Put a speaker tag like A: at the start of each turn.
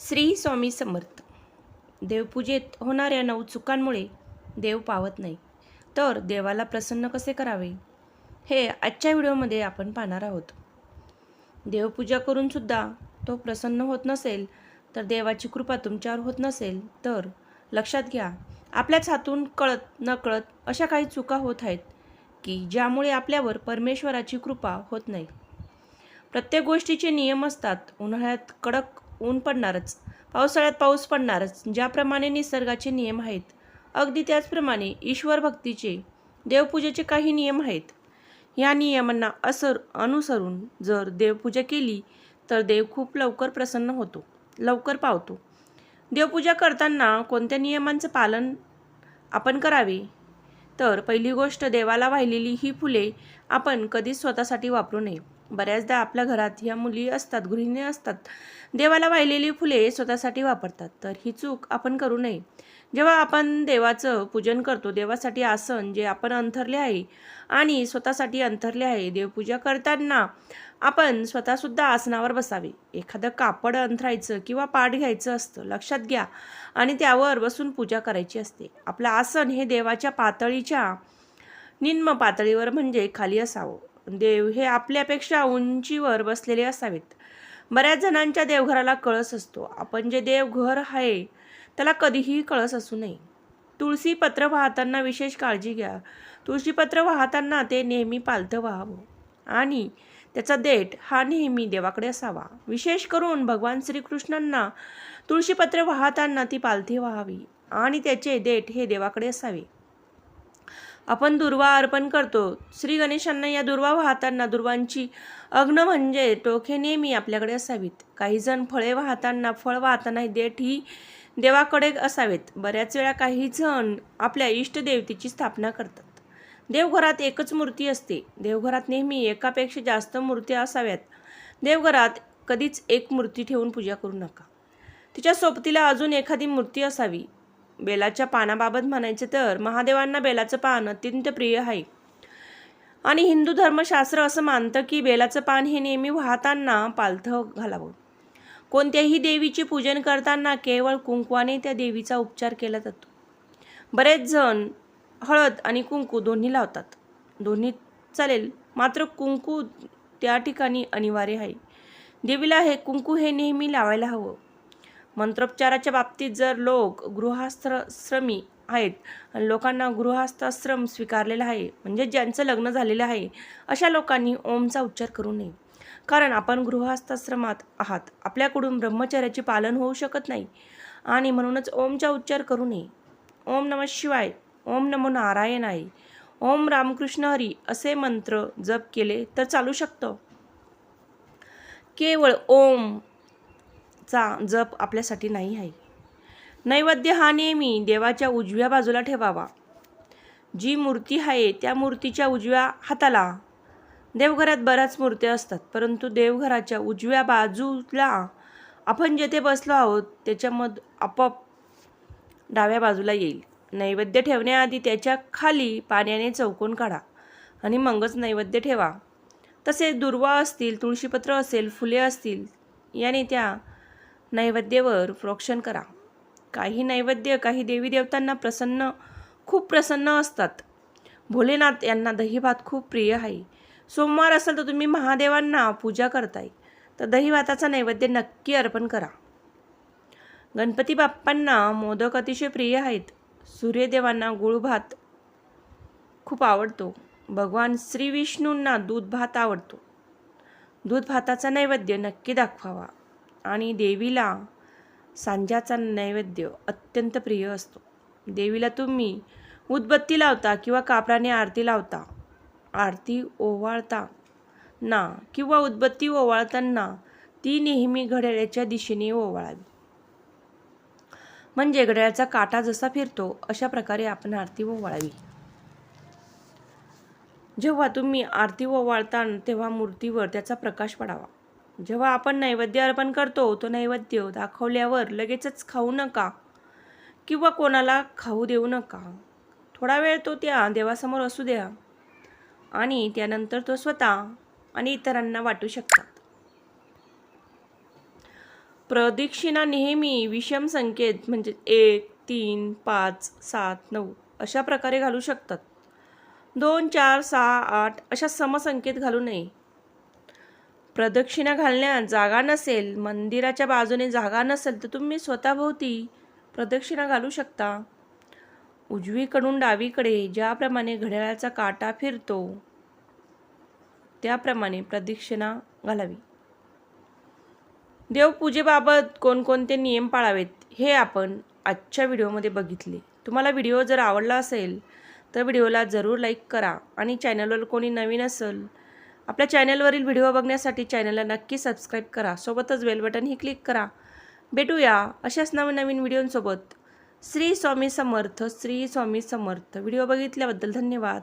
A: श्री स्वामी समर्थ. देवपूजेत होणाऱ्या नऊ चुकांमुळे देव पावत नाही. तर देवाला प्रसन्न कसे करावे? हे आजच्या व्हिडिओमध्ये आपण पाहणार आहोत. देवपूजा करूनसुद्धा तो प्रसन्न होत नसेल तर देवाची कृपा तुमच्यावर होत नसेल तर लक्षात घ्या आपल्याच हातून कळत न कळत अशा काही चुका होत आहेत की ज्यामुळे आपल्यावर परमेश्वराची कृपा होत नाही. प्रत्येक गोष्टीचे नियम असतात उन्हाळ्यात कडक ऊन पडणारच पावसाळ्यात पाऊस पडणारच ज्याप्रमाणे निसर्गाचे नियम आहेत. अगदी त्याचप्रमाणे ईश्वर भक्तीचे देवपूजेचे काही नियम आहेत. या नियमांना असर अनुसरून जर देवपूजा केली तर देव खूप लवकर प्रसन्न होतो लवकर पावतो. देवपूजा करताना कोणत्या नियमांचं पालन आपण करावे? तर पहिली गोष्ट देवाला वाहिलेली ही फुले आपण कधीच स्वतःसाठी वापरू नये. बऱ्याचदा आपल्या घरात ह्या मुली असतात गृहिणी असतात. देवाला वाहिलेली फुले स्वतःसाठी वापरतात. तर ही चूक आपण करू नये. जेव्हा आपण देवाचं पूजन करतो देवासाठी आसन जे आपण अंथरले आहे आणि स्वतःसाठी अंथरले आहे देवपूजा करताना आपण स्वतःसुद्धा आसनावर बसावे. एखादं कापड अंथरायचं किंवा पाठ घ्यायचं असतं लक्षात घ्या आणि त्यावर बसून पूजा करायची असते. आपलं आसन हे देवाच्या पातळीच्या निम्न पातळीवर म्हणजे खाली असावं. देव हे आपल्यापेक्षा उंचीवर बसलेले असावेत. बऱ्याच जणांच्या देवघराला कळस असतो. आपण जे देवघर आहे त्याला कधीही कळस असू नये. तुळशी पत्र वाहताना विशेष काळजी घ्या. तुळशीपत्र वाहताना ते नेहमी पालथं व्हावं. आणि त्याचा देठ हा नेहमी देवाकडे असावा. विशेष करून भगवान श्रीकृष्णांना तुळशीपत्र वाहताना ती पालथी व्हावी आणि त्याचे देठ हे देवाकडे असावे. आपण दुर्वा अर्पण करतो. श्री गणेशांना या दुर्वा वाहताना दुर्वांची अग्न म्हणजे टोके नेहमी आपल्याकडे असावीत. काही जण फळे वाहताना फळ वाहताना देठ ही देवाकडे असावेत. बऱ्याच वेळा काही जण आपल्या इष्टदेवतेची स्थापना करतात. देवघरात एकच मूर्ती असते. देवघरात नेहमी एकापेक्षा जास्त मूर्त्या असाव्यात. देवघरात कधीच एक मूर्ती ठेवून पूजा करू नका. तिच्या सोबतीला अजून एखादी मूर्ती असावी. बेलाच्या पानाबाबत म्हणायचे तर महादेवांना बेलाचं पान अत्यंत प्रिय आहे. आणि हिंदू धर्मशास्त्र असं मानतं की बेलाचं पान हे नेहमी वाहताना पालथं घालावं. कोणत्याही देवीचे पूजन करताना केवळ कुंकवाने त्या देवीचा उपचार केला जातो. बरेच जण हळद आणि कुंकू दोन्ही लावतात. दोन्ही चालेल मात्र कुंकू त्या ठिकाणी अनिवार्य आहे. देवीला हे कुंकू हे नेहमी लावायला हवं. मंत्रोपचाराच्या बाबतीत जर लोक गृहाश्रमी आहेत लोकांना गृहस्थाश्रम स्वीकारलेला आहे म्हणजे ज्यांचं लग्न झालेलं आहे अशा लोकांनी ओमचा उच्चार करू नये. कारण आपण गृहस्थाश्रमात आहात आपल्याकडून ब्रह्मचर्याचे पालन होऊ शकत नाही. आणि म्हणूनच ओमचा उच्चार करू नये. ओम नम शिवाय ओम नमो नारायण आहे ओम रामकृष्ण हरी असे मंत्र जप केले तर चालू शकतं. केवळ ओम चा जप आपल्यासाठी नाही आहे. नैवेद्य हा नेहमी देवाच्या उजव्या बाजूला ठेवावा. जी मूर्ती आहे त्या मूर्तीच्या उजव्या हाताला देवघरात बऱ्याच मूर्त्या असतात परंतु देवघराच्या उजव्या बाजूला आपण जेथे बसलो आहोत त्याच्यामध आपोआप डाव्या बाजूला येईल. नैवेद्य ठेवण्याआधी त्याच्याखाली पाण्याने चौकोन काढा आणि मगच नैवेद्य ठेवा. तसेच दुर्वा असतील तुळशीपत्र असेल फुले असतील याने त्या नैवेद्यावर प्रोक्षण करा. काही नैवेद्य काही देवी देवतांना प्रसन्न खूप प्रसन्न असतात. भोलेनाथ यांना दहीभात खूप प्रिय आहे. सोमवार असेल तर तुम्ही महादेवांना पूजा करताय. तर दहीभाताचा नैवेद्य नक्की अर्पण करा. गणपती बाप्पांना मोदक अतिशय प्रिय आहेत. सूर्यदेवांना गुळभात खूप आवडतो. भगवान श्री विष्णूंना दूध भात आवडतो. दूध भाताचा नैवेद्य नक्की दाखवावा. आणि देवीला सांज्याचा नैवेद्य अत्यंत प्रिय असतो. देवीला तुम्ही उदबत्ती लावता किंवा कापराने आरती लावता आरती ओवाळता ना किंवा उदबत्ती ओवाळताना ती नेहमी घड्याळ्याच्या दिशेने ओवाळावी. म्हणजे घड्याळाचा काटा जसा फिरतो अशा प्रकारे आपण आरती ओवाळावी. जेव्हा तुम्ही आरती ओवाळता तेव्हा मूर्तीवर त्याचा प्रकाश पडावा. जेव्हा आपण नैवेद्य अर्पण करतो तो नैवेद्य दाखवल्यावर लगेचच खाऊ नका किंवा कोणाला खाऊ देऊ नका. थोडा वेळ तो त्या देवासमोर असू द्या आणि त्यानंतर तो स्वतः आणि इतरांना वाटू शकतात. प्रदक्षिणा नेहमी विषम संकेत म्हणजे एक तीन पाच सात नऊ अशा प्रकारे घालू शकतात. दोन चार सहा आठ अशा समसंकेत घालू नये. प्रदक्षिणा घालण्यात जागा नसेल मंदिराच्या बाजूने जागा नसेल तर तुम्ही स्वतःभोवती प्रदक्षिणा घालू शकता. उजवीकडून डावीकडे ज्याप्रमाणे घड्याळाचा काटा फिरतो त्याप्रमाणे प्रदक्षिणा घालावी. देवपूजेबाबत कोणकोणते नियम पाळावेत हे आपण आजच्या व्हिडिओमध्ये बघितले. तुम्हाला व्हिडिओ जर आवडला असेल तर व्हिडिओला जरूर लाईक करा आणि चॅनलवर कोणी नवीन असेल आपल्या चॅनलवरील व्हिडिओ बघण्यासाठी चॅनलला नक्की सबस्क्राईब करा. सोबतच बेल बटनही क्लिक करा. भेटूया अशाच नवीन नवीन व्हिडिओंसोबत. श्री स्वामी समर्थ श्री स्वामी समर्थ. व्हिडिओ बघितल्याबद्दल धन्यवाद.